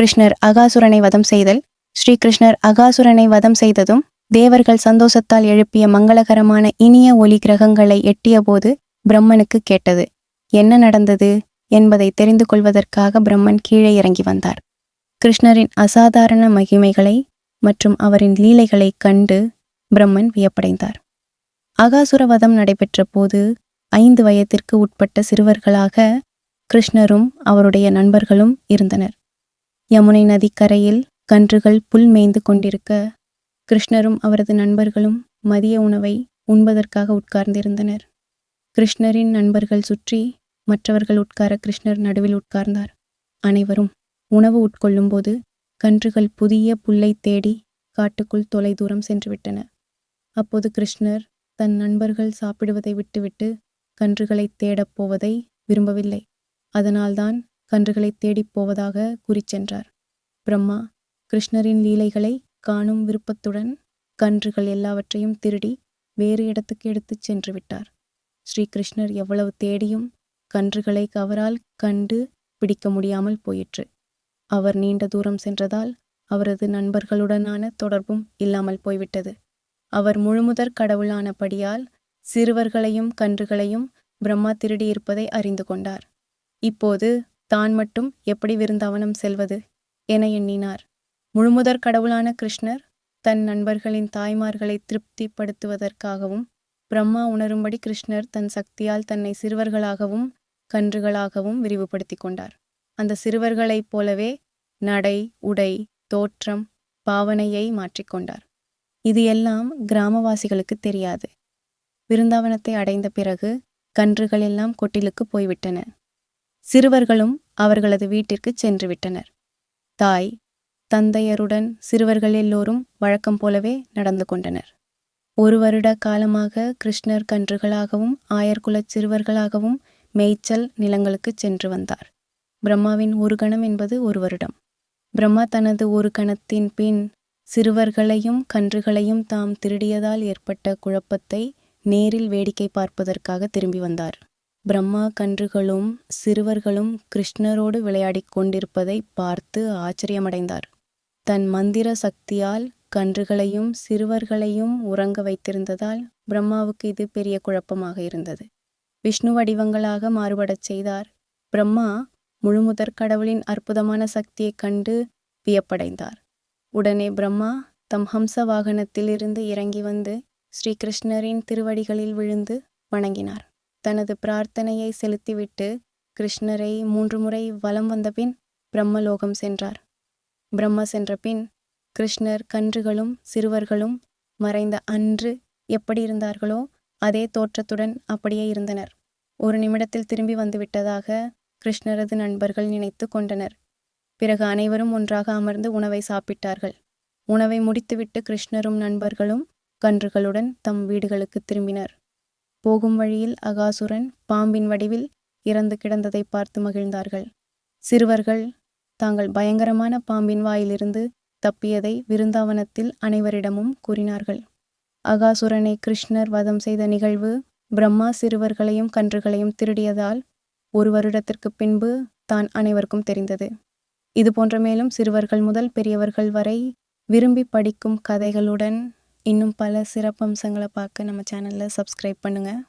கிருஷ்ணர் அகாசுரனை வதம் செய்தல். ஸ்ரீகிருஷ்ணர் அகாசுரனை வதம் செய்ததும் தேவர்கள் சந்தோஷத்தால் எழுப்பிய மங்களகரமான இனிய ஒலி கிரகங்களை எட்டியபோது பிரம்மனுக்கு கேட்டது. என்ன நடந்தது? என்பதை தெரிந்து கொள்வதற்காக பிரம்மன் கீழே இறங்கி வந்தார். கிருஷ்ணரின் அசாதாரண மகிமைகளை மற்றும் அவரின் லீலைகளை கண்டு பிரம்மன் வியப்படைந்தார். அகாசுரவதம் நடைபெற்ற போது ஐந்து வயதிற்கு உட்பட்ட சிறுவர்களாக கிருஷ்ணரும் அவருடைய நண்பர்களும் இருந்தனர். யமுனை நதிக்கரையில் கன்றுகள் புல் மேய்ந்து கொண்டிருக்க கிருஷ்ணரும் அவரது நண்பர்களும் மதிய உணவை உண்பதற்காக உட்கார்ந்திருந்தனர். கிருஷ்ணரின் நண்பர்கள் சுற்றி மற்றவர்கள் உட்கார கிருஷ்ணர் நடுவில் உட்கார்ந்தார். அனைவரும் உணவு உட்கொள்ளும்போது கன்றுகள் புதிய புல்லை தேடி காட்டுக்குள் தொலை தூரம் சென்றுவிட்டன. அப்போது கிருஷ்ணர் தன் நண்பர்கள் சாப்பிடுவதை விட்டுவிட்டு கன்றுகளை தேடப் போவதை விரும்பவில்லை. அதனால்தான் கன்றுகளை தேடிப் போவதாக கூறிச் சென்றார். பிரம்மா கிருஷ்ணரின் லீலைகளை காணும் விருப்பத்துடன் கன்றுகள் எல்லாவற்றையும் திருடி வேறு இடத்துக்கு எடுத்துச் சென்று விட்டார். ஸ்ரீ கிருஷ்ணர் எவ்வளவு தேடியும் கன்றுகளை அவரால் கண்டு பிடிக்க முடியாமல் போயிற்று. அவர் நீண்ட தூரம் சென்றதால் அவரது நண்பர்களுடனான தொடர்பும் இல்லாமல் போய்விட்டது. அவர் முழுமுதற் கடவுளானபடியால் சிறுவர்களையும் கன்றுகளையும் பிரம்மா திருடியிருப்பதை அறிந்து கொண்டார். இப்போது தான் மட்டும் எப்படி விருந்தாவனம் செல்வது என எண்ணினார். முழுமுதற் கடவுளான கிருஷ்ணர் தன் நண்பர்களின் தாய்மார்களை திருப்திப்படுத்துவதற்காகவும் பிரம்மா உணரும்படி கிருஷ்ணர் தன் சக்தியால் தன்னை சிறுவர்களாகவும் கன்றுகளாகவும் விரிவுபடுத்தி கொண்டார். அந்த சிறுவர்களைப் போலவே நடை உடை தோற்றம் பாவனையை மாற்றிக்கொண்டார் இது எல்லாம் கிராமவாசிகளுக்கு தெரியாது. விருந்தாவனத்தை அடைந்த பிறகு கன்றுகள் எல்லாம் கொட்டிலுக்கு போய்விட்டன. சிறுவர்களும் அவர்களது வீட்டிற்கு சென்று விட்டனர் தாய் தந்தையருடன் சிறுவர்கள் எல்லோரும் வழக்கம் போலவே நடந்து கொண்டனர். ஒரு வருட காலமாக கிருஷ்ணர் கன்றுகளாகவும் ஆயர்குலச் சிறுவர்களாகவும் மேய்ச்சல் நிலங்களுக்கு சென்று வந்தார். பிரம்மாவின் ஒரு கணம் என்பது ஒரு வருடம். பிரம்மா தனது ஒரு கணத்தின் பின் சிறுவர்களையும் கன்றுகளையும் தாம் திருடியதால் ஏற்பட்ட குழப்பத்தை நேரில் வேடிக்கை பார்ப்பதற்காக திரும்பி வந்தார். பிரம்மா கன்றுகளும் சிறுவர்களும் கிருஷ்ணரோடு விளையாடிக் கொண்டிருப்பதை பார்த்து ஆச்சரியமடைந்தார். தன் மந்திர சக்தியால் கன்றுகளையும் சிறுவர்களையும் உறங்க வைத்திருந்ததால் பிரம்மாவுக்கு இது பெரிய குழப்பமாக இருந்தது. விஷ்ணு வடிவங்களாக மாறுபடச் செய்தார். பிரம்மா முழுமுதற் கடவுளின் அற்புதமான சக்தியைக் கண்டு வியப்படைந்தார். உடனே பிரம்மா தம் ஹம்ச வாகனத்தில் இருந்து இறங்கி வந்து ஸ்ரீகிருஷ்ணரின் திருவடிகளில் விழுந்து வணங்கினார். தனது பிரார்த்தனையை செலுத்திவிட்டு கிருஷ்ணரை மூன்று முறை வலம் வந்தபின் பிரம்மலோகம் சென்றார். பிரம்மா சென்ற பின் கிருஷ்ணர் கன்றுகளும் சிறுவர்களும் மறைந்த அன்று எப்படி இருந்தார்களோ அதே தோற்றத்துடன் அப்படியே இருந்தனர். ஒரு நிமிடத்தில் திரும்பி வந்துவிட்டதாக கிருஷ்ணரது நண்பர்கள் நினைத்து கொண்டனர். பிறகு அனைவரும் ஒன்றாக அமர்ந்து உணவை சாப்பிட்டார்கள். உணவை முடித்துவிட்டு கிருஷ்ணரும் நண்பர்களும் கன்றுகளுடன் தம் வீடுகளுக்கு திரும்பினர். போகும் வழியில் அகாசுரன் பாம்பின் வடிவில் இறந்து கிடந்ததை பார்த்து மகிழ்ந்தார்கள். சிறுவர்கள் தாங்கள் பயங்கரமான பாம்பின் வாயிலிருந்து தப்பியதை விருந்தாவனத்தில் அனைவரிடமும் கூறினார்கள். அகாசுரனை கிருஷ்ணர் வதம் செய்த நிகழ்வு பிரம்மா சிறுவர்களையும் கன்றுகளையும் திருடியதால் ஒரு வருடத்திற்கு பின்பு தான் அனைவருக்கும் தெரிந்தது. இது போன்ற மேலும் சிறுவர்கள் முதல் பெரியவர்கள் வரை விரும்பி படிக்கும் கதைகளுடன் இன்னும் பல சிறப்பம்சங்களை பார்க்க நம்ம சேனலில் சப்ஸ்கிரைப் பண்ணுங்கள்